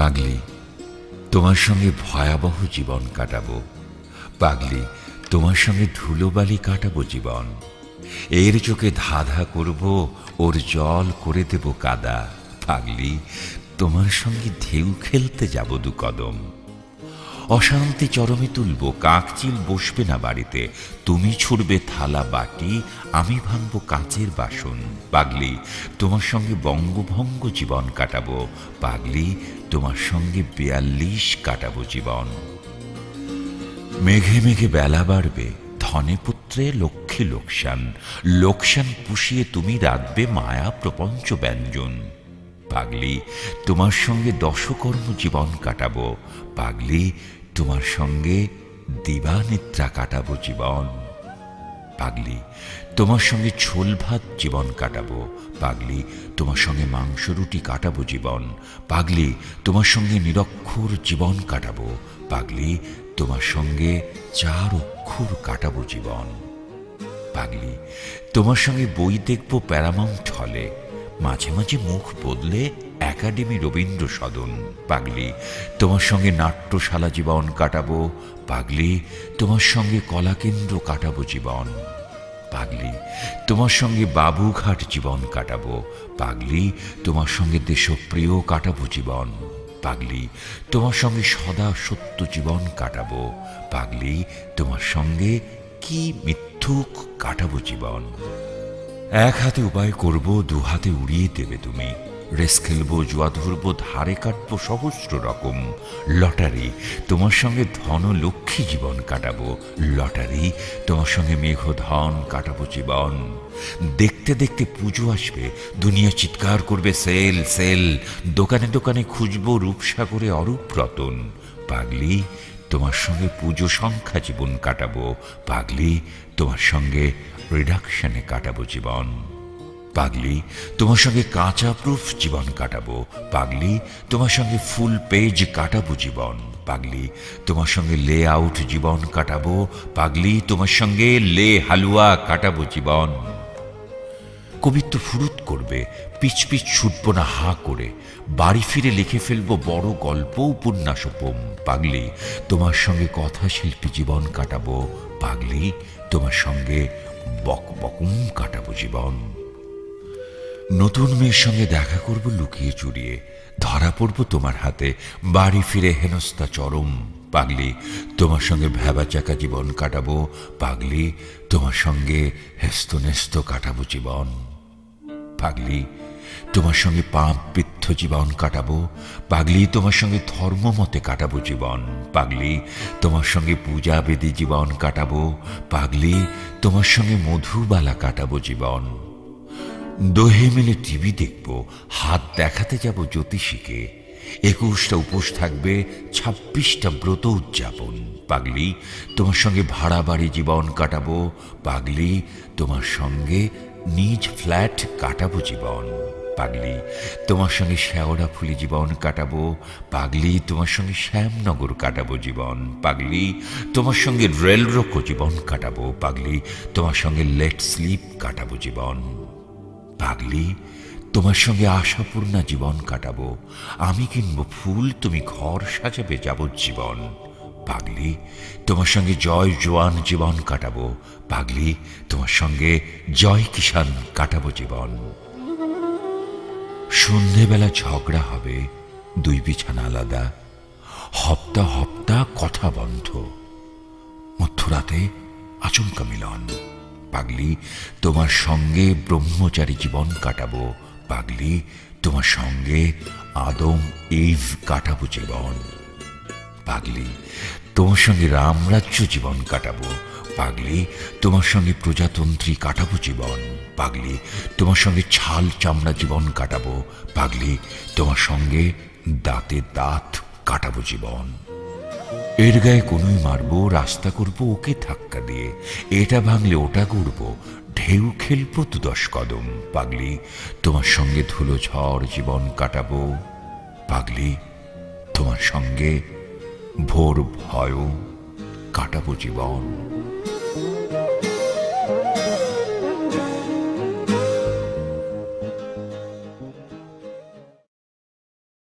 পাগলি, তোমার সঙ্গে ভয়াবহ জীবন কাটাবো। পাগলি, তোমার সঙ্গে ধুলোবালি কাটাবো জীবন। এর চোখে ধাধা করব, ওর জল করে দেব কাদা। পাগলি, তোমার সঙ্গে ঢেউ খেলতে যাব দু কদম অশান্তি চরমে তুলব, কাকচিল বসবে না বাড়িতে। তুমি ছুড়বে থালা বাটি, আমি ভাঙবো কাঁচের বাসন। পাগলি, তোমার সঙ্গে বঙ্গভঙ্গ জীবন কাটাবো। পাগলি, তোমার সঙ্গে বিয়াল্লিশ কাটাবো জীবন। মেঘে মেঘে বেলা বাড়বে, ধনে পুত্রে লক্ষ্মী লোকসান। লোকসান পুষিয়ে তুমি রাখবে মায়া প্রপঞ্চ ব্যঞ্জন। পাগলি, তোমার সঙ্গে দশকর্ম জীবন কাটাবো। পাগলি তোমার সঙ্গে দিবানিদ্রা কাটাবো জীবন। পাগলি, তোমার সঙ্গে ছোল ভাত জীবন কাটাবো। পাগলি, তোমার সঙ্গে মাংস রুটি কাটাবো জীবন। পাগলি, তোমার সঙ্গে নিরক্ষর জীবন কাটাবো। পাগলি, তোমার সঙ্গে চার অক্ষর কাটাবো জীবন। পাগলি, তোমার সঙ্গে বই দেখব প্যারামাউন্ট হলে। মাঝে মাঝে মুখ বদলে একাডেমি রবীন্দ্র সদন পাগলি, তোমার সঙ্গে নাট্যশালা জীবন কাটাবো। পাগলি, তোমার সঙ্গে কলাকেন্দ্র কাটাবো জীবন। পাগলি, তোমার সঙ্গে বাবুঘাট জীবন কাটাবো। পাগলি, তোমার সঙ্গে দেশপ্রিয় কাটাবো জীবন। পাগলি, তোমার সঙ্গে সদা সত্য জীবন কাটাবো। পাগলি, তোমার সঙ্গে কি মিথ্যুক কাটাবো জীবন। এক হাতে উপায় করব, দু হাতে উড়িয়ে দেবে তুমি। রেস খেলব, জুয়া ধরবো, ধারে কাটবো, সহস্র রকম। লটারি, তোমার সঙ্গে ধন লক্ষ্মী জীবন কাটাবো। লটারি, তোমার সঙ্গে মেঘ ধন কাটাবো জীবন। দেখতে দেখতে পুজো আসবে, দুনিয়া চিৎকার করবে, সেল সেল। দোকানে দোকানে খুঁজবো রূপসাগরে অরূপ রতন। পাগলি, তোমার সঙ্গে পুজো সংখ্যা জীবন কাটাবো। পাগলি, তোমার সঙ্গে রিডাকশনে কাটাবো জীবন। পাগলি, তোমার সঙ্গে কাঁচা প্রুফ জীবন কাটাবো। পাগলি, তোমার সঙ্গে ফুল পেজ কাটাবো জীবন। পাগলি, তোমার সঙ্গে লে আউট জীবন কাটাবো। পাগলি, তোমার সঙ্গে লে হালুয়া কাটাবো জীবন। কবিত্ব ফুরুত করবে, পিচ পিচ ছুটব না হা করে। বাড়ি ফিরে লিখে ফেলব বড় গল্প, উপন্যাস পাগলি, তোমার সঙ্গে কথা শিল্পী জীবন কাটাবো। পাগলি, তোমার সঙ্গে বক বকুম কাটাবো জীবন। নতুন মেয়ের সঙ্গে দেখা করব লুকিয়ে চুরিয়ে। ধরা পড়ব তোমার হাতে। বাড়ি ফিরে হেনস্তা চরম। পাগলি, তোমার সঙ্গে ভেবা চাকা জীবন কাটাবো। পাগলি, তোমার সঙ্গে হেস্ত নেস্ত কাটাবো জীবন। পাগলি, তোমার সঙ্গে পাপ বৃদ্ধ জীবন কাটাবো। পাগলি, তোমার সঙ্গে ধর্মমতে কাটাবো জীবন। পাগলি, তোমার সঙ্গে পূজা বেদি জীবন কাটাবো। পাগলি, তোমার সঙ্গে মধুবালা কাটাবো জীবন। দোহে মিলে টিভি দেখব, হাত দেখাতে যাব জ্যোতিষীকে। একুশটা উপোস থাকবে, ছাব্বিশটা ব্রত উদযাপন। পাগলি, তোমার সঙ্গে ভাড়া বাড়ি জীবন কাটাবো। পাগলি, তোমার সঙ্গে নিজ ফ্ল্যাট কাটাবো জীবন। পাগলি, তোমার সঙ্গে শেওড়া ফুলি জীবন কাটাবো। পাগলি, তোমার সঙ্গে শ্যামনগর কাটাবো জীবন। পাগলি, তোমার সঙ্গে রেল রোকো জীবন কাটাবো। পাগলি, তোমার সঙ্গে লেট স্লিপ কাটাবো জীবন। পাগলি, তোমার সঙ্গে আশাপূর্ণা জীবন কাটাবো। আমি কিনবো ফুল, তুমি ঘর সাজাবে যাবজ্জীবন পাগলি, তোমার সঙ্গে জয় জোয়ান জীবন কাটাবো। পাগলি, তোমার সঙ্গে জয় কিষান কাটাবো জীবন। সন্ধেবেলা ঝগড়া হবে, দুই বিছানা আলাদা। হপ্তা হপ্তা কথা বন্ধ। মধ্যরাতে আচমকা মিলন। পাগলি, তোমার সঙ্গে ব্রহ্মচারী জীবন কাটাবো। পাগলি, তোমার সঙ্গে আদম, ইভ কাটাবো জীবন। পাগলি, তোমার সঙ্গে রামরাজ্য জীবন কাটাবো। পাগলি, তোমার সঙ্গে প্রজাতন্ত্রী কাটাবো জীবন। পাগলি, তোমার সঙ্গে ছাল চামড়া জীবন কাটাবো। পাগলি, তোমার সঙ্গে দাঁতে দাঁত কাটাবো জীবন। এর গায়ে কোনোই মারবো, রাস্তা করব, ওকে ধাক্কা দিয়ে। এটা ভাঙলে ওটা করব ঢেউ খেলব তো দশ কদম। পাগলি, তোমার সঙ্গে ধুলো ঝড় জীবন কাটাবো। পাগলি, তোমার সঙ্গে ভোর ভয়ও কাটাবো জীবন।